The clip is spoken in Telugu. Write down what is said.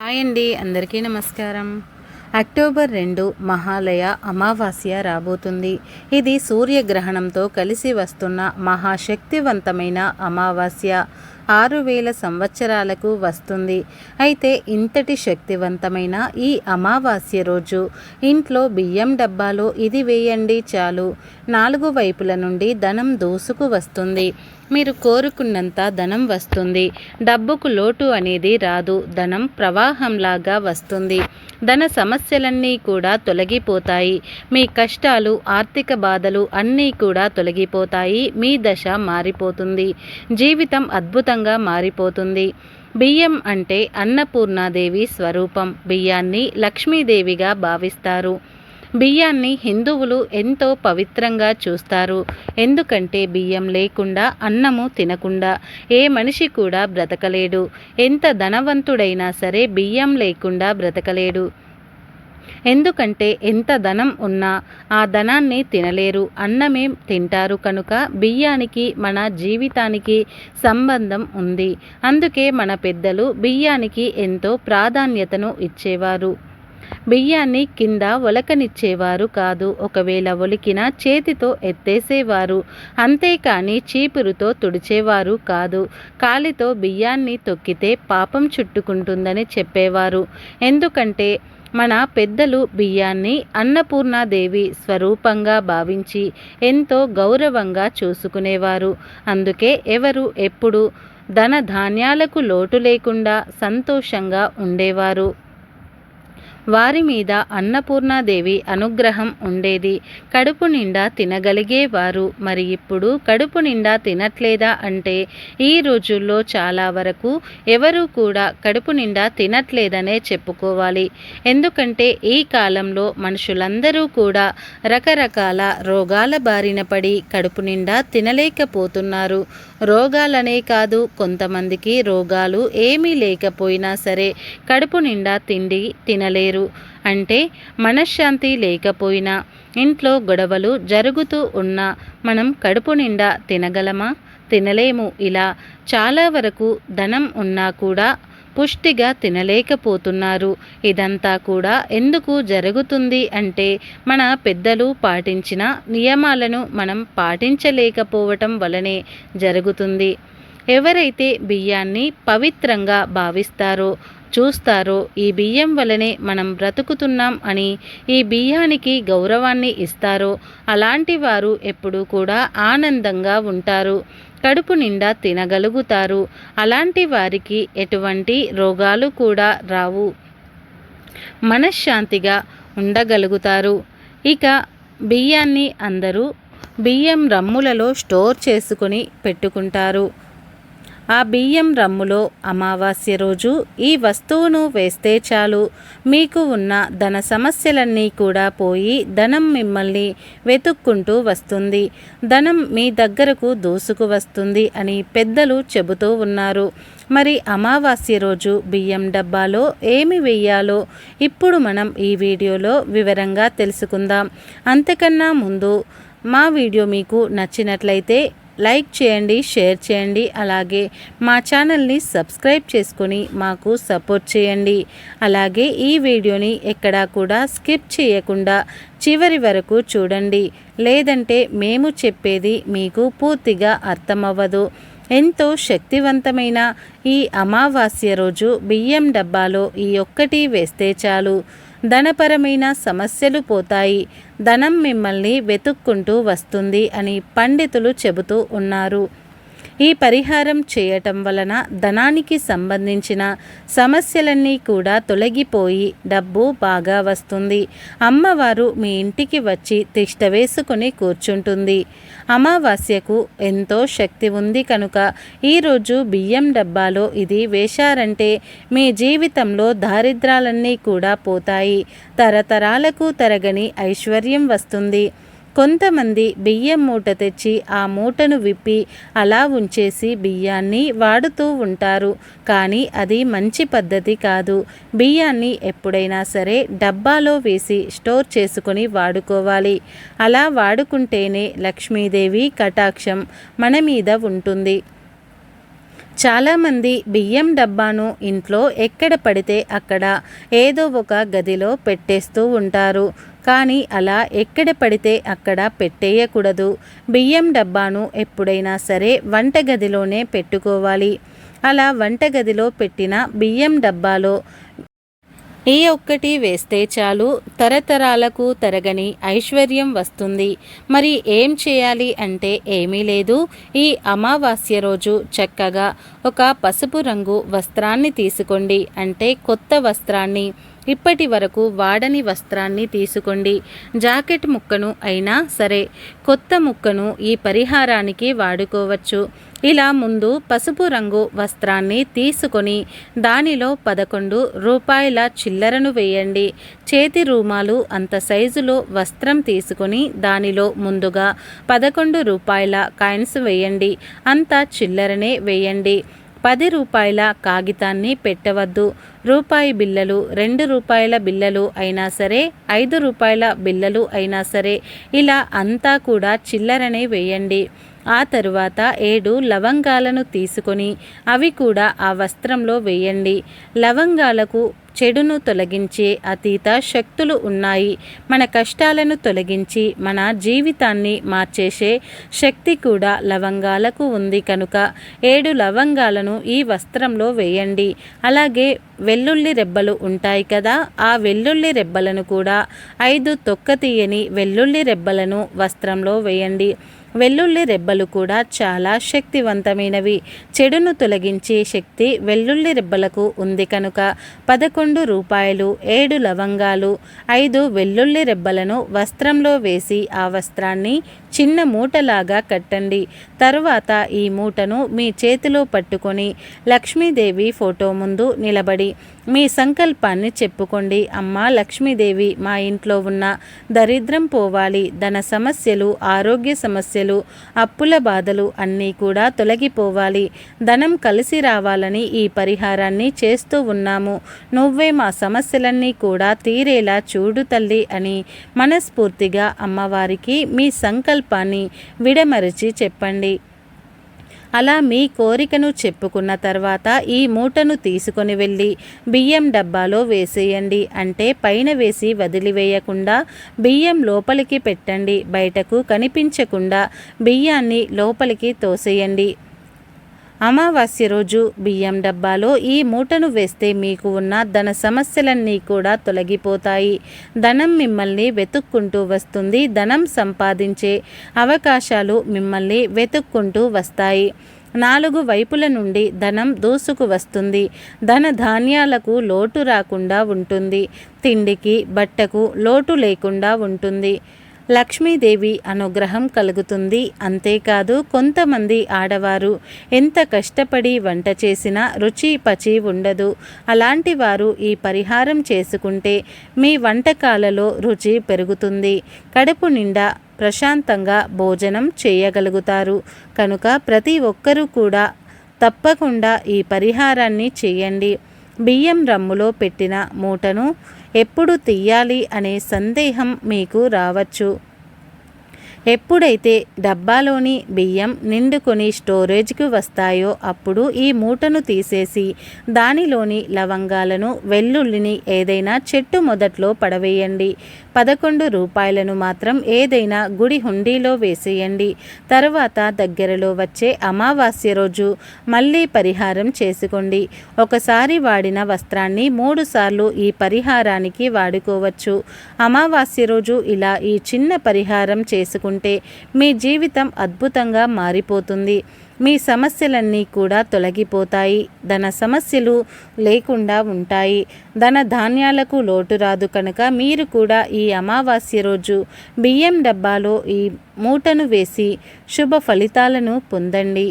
హాయ్ అండి అందరికీ నమస్కారం. అక్టోబర్ రెండు మహాలయ అమావాస్య రాబోతుంది. ఇది సూర్యగ్రహణంతో కలిసి వస్తున్న మహాశక్తివంతమైన అమావాస్య. ఆరు వేల సంవత్సరాలకు వస్తుంది. అయితే ఇంతటి శక్తివంతమైన ఈ అమావాస్య రోజు ఇంట్లో బియ్యం డబ్బాలో ఇది వేయండి చాలు. నాలుగు వైపుల నుండి ధనం దూసుకు వస్తుంది. మీరు కోరుకున్నంత ధనం వస్తుంది. డబ్బుకు లోటు అనేది రాదు. ధనం ప్రవాహంలాగా వస్తుంది. ధన సమస్యలన్నీ కూడా తొలగిపోతాయి. మీ కష్టాలు ఆర్థిక బాధలు అన్నీ కూడా తొలగిపోతాయి. మీ దశ మారిపోతుంది. జీవితం అద్భుతంగా మారిపోతుంది. బియ్యం అంటే అన్నపూర్ణాదేవి స్వరూపం. బియ్యాన్ని లక్ష్మీదేవిగా భావిస్తారు. బియ్యాన్ని హిందువులు ఎంతో పవిత్రంగా చూస్తారు. ఎందుకంటే బియ్యం లేకుండా అన్నము తినకుండా ఏ మనిషి కూడా బ్రతకలేడు. ఎంత ధనవంతుడైనా సరే బియ్యం లేకుండా బ్రతకలేడు. ఎందుకంటే ఎంత ధనం ఉన్నా ఆ ధనాన్ని తినలేరు. అన్నమే తింటారు కనుక బియ్యానికి మన జీవితానికి సంబంధం ఉంది. అందుకే మన పెద్దలు బియ్యానికి ఎంతో ప్రాధాన్యతను ఇచ్చేవారు. బియ్యాన్ని కింద ఒలకనిచ్చేవారు కాదు. ఒకవేళ ఒలికిన చేతితో ఎత్తేసేవారు. అంతేకాని చీపురుతో తుడిచేవారు కాదు. కాలితో బియ్యాన్ని తొక్కితే పాపం చుట్టుకుంటుందని చెప్పేవారు. ఎందుకంటే మన పెద్దలు బియ్యాన్ని అన్నపూర్ణాదేవి స్వరూపంగా భావించి ఎంతో గౌరవంగా చూసుకునేవారు. అందుకే ఎవరు ఎప్పుడు ధన ధాన్యాలకు లోటు లేకుండా సంతోషంగా ఉండేవారు. వారి మీద అన్నపూర్ణాదేవి అనుగ్రహం ఉండేది. కడుపు నిండా తినగలిగేవారు మరి ఇప్పుడు కడుపు నిండా తినట్లేదా అంటే ఈ రోజుల్లో చాలా వరకు ఎవరు కూడా కడుపు నిండా తినట్లేదనే చెప్పుకోవాలి. ఎందుకంటే ఈ కాలంలో మనుషులందరూ కూడా రకరకాల రోగాల బారిన పడి కడుపు నిండా తినలేకపోతున్నారు. రోగాలనే కాదు కొంతమందికి రోగాలు ఏమీ లేకపోయినా సరే కడుపు నిండా తిండి తినలేరు. లేరు అంటే మనశ్శాంతి లేకపోయినా ఇంట్లో గొడవలు జరుగుతూ ఉన్నా మనం కడుపు నిండా తినగలమా? తినలేము. ఇలా చాలా వరకు ధనం ఉన్నా కూడా పుష్టిగా తినలేకపోతున్నారు. ఇదంతా కూడా ఎందుకు జరుగుతుంది అంటే మన పెద్దలు పాటించిన నియమాలను మనం పాటించలేకపోవటం వలనే జరుగుతుంది. ఎవరైతే బియ్యాన్ని పవిత్రంగా భావిస్తారో చూస్తారో. ఈ బియ్యం వలనే మనం బ్రతుకుతున్నాం అని ఈ బియ్యానికి గౌరవాన్ని ఇస్తారో. అలాంటి వారు ఎప్పుడూ కూడా ఆనందంగా ఉంటారు. కడుపు నిండా తినగలుగుతారు. అలాంటి వారికి ఎటువంటి రోగాలు కూడా రావు. మనశ్శాంతిగా ఉండగలుగుతారు. ఇక బియ్యాన్ని అందరూ బియ్యం రమ్ములలో స్టోర్ చేసుకుని పెట్టుకుంటారు. ఆ బియ్యం రమ్ములో అమావాస్య రోజు ఈ వస్తువును వేస్తే చాలు. మీకు ఉన్న ధన సమస్యలన్నీ కూడా పోయి ధనం మిమ్మల్ని వెతుక్కుంటూ వస్తుంది. ధనం మీ దగ్గరకు దూసుకు వస్తుంది అని పెద్దలు చెబుతూ ఉన్నారు. మరి అమావాస్య రోజు బియ్యం డబ్బాలో ఏమి వెయ్యాలో ఇప్పుడు మనం ఈ వీడియోలో వివరంగా తెలుసుకుందాం. అంతకన్నా ముందు మా వీడియో మీకు నచ్చినట్లయితే లైక్ చేయండి షేర్ చేయండి అలాగే మా ఛానల్ని సబ్స్క్రైబ్ చేసుకొని మాకు సపోర్ట్ చేయండి. అలాగే ఈ వీడియోని ఎక్కడా కూడా స్కిప్ చేయకుండా చివరి వరకు చూడండి. లేదంటే మేము చెప్పేది మీకు పూర్తిగా అర్థమవ్వదు. ఎంతో శక్తివంతమైన ఈ అమావాస్య రోజు బియ్యం డబ్బాలో ఈ ఒక్కటి వేస్తే చాలు. ధనపరమైన సమస్యలు పోతాయి. ధనం మిమ్మల్ని వెతుక్కుంటూ వస్తుంది అని పండితులు చెబుతూ ఉన్నారు. ఈ పరిహారం చేయటం వలన ధనానికి సంబంధించిన సమస్యలన్నీ కూడా తొలగిపోయి డబ్బు బాగా వస్తుంది. అమ్మవారు మీ ఇంటికి వచ్చి తిష్ట వేసుకుని కూర్చుంటుంది. అమావాస్యకు ఎంతో శక్తి ఉంది కనుక ఈరోజు బియ్యం డబ్బాలో ఇది వేశారంటే మీ జీవితంలో దారిద్రాలన్నీ కూడా పోతాయి. తరతరాలకు తరగని ఐశ్వర్యం వస్తుంది. కొంతమంది బియ్యం మూట తెచ్చి ఆ మూటను విప్పి అలా ఉంచేసి బియ్యాన్ని వాడుతూ ఉంటారు. కానీ అది మంచి పద్ధతి కాదు. బియ్యాన్ని ఎప్పుడైనా సరే డబ్బాలో వేసి స్టోర్ చేసుకుని వాడుకోవాలి. అలా వాడుకుంటేనే లక్ష్మీదేవి కటాక్షం మన మీద ఉంటుంది. చాలామంది బియ్యం డబ్బాను ఇంట్లో ఎక్కడ పడితే అక్కడ ఏదో ఒక గదిలో పెట్టేస్తూ ఉంటారు. కానీ అలా ఎక్కడ పడితే అక్కడ పెట్టేయకూడదు. బియ్యం డబ్బాను ఎప్పుడైనా సరే వంటగదిలోనే పెట్టుకోవాలి. అలా వంటగదిలో పెట్టిన బియ్యం డబ్బాలో ఈ ఒక్కటి వేస్తే చాలు తరతరాలకు తరగని ఐశ్వర్యం వస్తుంది. మరి ఏం చేయాలి అంటే ఏమీ లేదు. ఈ అమావాస్య రోజు చక్కగా ఒక పసుపు రంగు వస్త్రాన్ని తీసుకోండి. అంటే కొత్త వస్త్రాన్ని. ఇప్పటి వరకు వాడని వస్త్రాన్ని తీసుకోండి. జాకెట్ ముక్కను అయినా సరే కొత్త ముక్కను ఈ పరిహారానికి వాడుకోవచ్చు. ఇలా ముందు పసుపు రంగు వస్త్రాన్ని తీసుకొని దానిలో పదకొండు రూపాయల చిల్లరను వేయండి. చేతి రూమాలు అంత సైజులో వస్త్రం తీసుకొని దానిలో ముందుగా పదకొండు రూపాయల కాయిన్స్ వేయండి. అంత చిల్లరనే వేయండి. పది రూపాయల కాగితాన్ని పెట్టవద్దు. రూపాయి బిల్లలు రెండు రూపాయల బిల్లలు అయినా సరే ఐదు రూపాయల బిల్లలు అయినా సరే ఇలా అంతా కూడా చిల్లరనే వేయండి. ఆ తరువాత ఏడు లవంగాలను తీసుకొని అవి కూడా ఆ వస్త్రంలో వేయండి. లవంగాలకు చెడును తొలగించే అతీత శక్తులు ఉన్నాయి. మన కష్టాలను తొలగించి మన జీవితాన్ని మార్చేసే శక్తి కూడా లవంగాలకు ఉంది కనుక ఏడు లవంగాలను ఈ వస్త్రంలో వేయండి. అలాగే వెల్లుల్లి రెబ్బలు ఉంటాయి కదా ఆ వెల్లుల్లి రెబ్బలను కూడా ఐదు తొక్క తీయని వెల్లుల్లి రెబ్బలను వస్త్రంలో వేయండి. వెల్లుల్లి రెబ్బలు కూడా చాలా శక్తివంతమైనవి. చెడును తొలగించే శక్తి వెల్లుల్లి రెబ్బలకు ఉంది కనుక పదకొండు రూపాయలు ఏడు లవంగాలు ఐదు వెల్లుల్లి రెబ్బలను వస్త్రంలో వేసి ఆ వస్త్రాన్ని చిన్న మూటలాగా కట్టండి. తరువాత ఈ మూటను మీ చేతిలో పట్టుకొని లక్ష్మీదేవి ఫోటో ముందు నిలబడి మీ సంకల్పాన్ని చెప్పుకోండి. అమ్మ లక్ష్మీదేవి మా ఇంట్లో ఉన్న దరిద్రం పోవాలి. ధన సమస్యలు ఆరోగ్య సమస్యలు అప్పుల బాధలు అన్నీ కూడా తొలగిపోవాలి. ధనం కలిసి రావాలని ఈ పరిహారాన్ని చేస్తూ ఉన్నాము. నువ్వే మా సమస్యలన్నీ కూడా తీరేలా చూడు తల్లి అని మనస్ఫూర్తిగా అమ్మవారికి మీ సంకల్పాన్ని విడమరిచి చెప్పండి. అలా మీ కోరికను చెప్పుకున్న తర్వాత ఈ మూటను తీసుకొని వెళ్ళి బియ్యం డబ్బాలో వేసేయండి. అంటే పైన వేసి వదిలివేయకుండా బియ్యం లోపలికి పెట్టండి. బయటకు కనిపించకుండా బియ్యాన్ని లోపలికి తోసేయండి. అమావాస్య రోజు బియ్యం డబ్బాలో ఈ మూటను వేస్తే మీకు ఉన్న ధన సమస్యలన్నీ కూడా తొలగిపోతాయి. ధనం మిమ్మల్ని వెతుక్కుంటూ వస్తుంది. ధనం సంపాదించే అవకాశాలు మిమ్మల్ని వెతుక్కుంటూ వస్తాయి. నాలుగు వైపుల నుండి ధనం దూసుకు వస్తుంది. ధన ధాన్యాలకు లోటు రాకుండా ఉంటుంది. తిండికి బట్టకు లోటు లేకుండా ఉంటుంది. లక్ష్మీదేవి అనుగ్రహం కలుగుతుంది. అంతేకాదు కొంతమంది ఆడవారు ఎంత కష్టపడి వంట చేసినా రుచి పచి ఉండదు. అలాంటి వారు ఈ పరిహారం చేసుకుంటే మీ వంటకాలలో రుచి పెరుగుతుంది. కడుపు నిండా ప్రశాంతంగా భోజనం చేయగలుగుతారు. కనుక ప్రతి ఒక్కరూ కూడా తప్పకుండా ఈ పరిహారాన్ని చేయండి. బియ్యం రమ్ములో పెట్టిన మూటను ఎప్పుడు తీయాలి అనే సందేహం మీకు రావచ్చు. ఎప్పుడైతే డబ్బాలోని బియ్యం నిండుకొని స్టోరేజ్కి వస్తాయో అప్పుడు ఈ మూటను తీసేసి దానిలోని లవంగాలను వెల్లుల్లిని ఏదైనా చెట్టు మొదట్లో పడవేయండి. పదకొండు రూపాయలను మాత్రం ఏదైనా గుడి హుండీలో వేసేయండి. తర్వాత దగ్గరలో వచ్చే అమావాస్య రోజు మళ్ళీ పరిహారం చేసుకోండి. ఒకసారి వాడిన వస్త్రాన్ని మూడుసార్లు ఈ పరిహారానికి వాడుకోవచ్చు. అమావాస్య రోజు ఇలా ఈ చిన్న పరిహారం చేసుకుంటే ఉంటే మీ జీవితం అద్భుతంగా మారిపోతుంది. మీ సమస్యలన్నీ కూడా తొలగిపోతాయి. ధన సమస్యలు లేకుండా ఉంటాయి. ధన ధాన్యాలకు లోటు రాదు కనుక మీరు కూడా ఈ అమావాస్య రోజు బియ్యం డబ్బాలో ఈ మూటను వేసి శుభ ఫలితాలను పొందండి.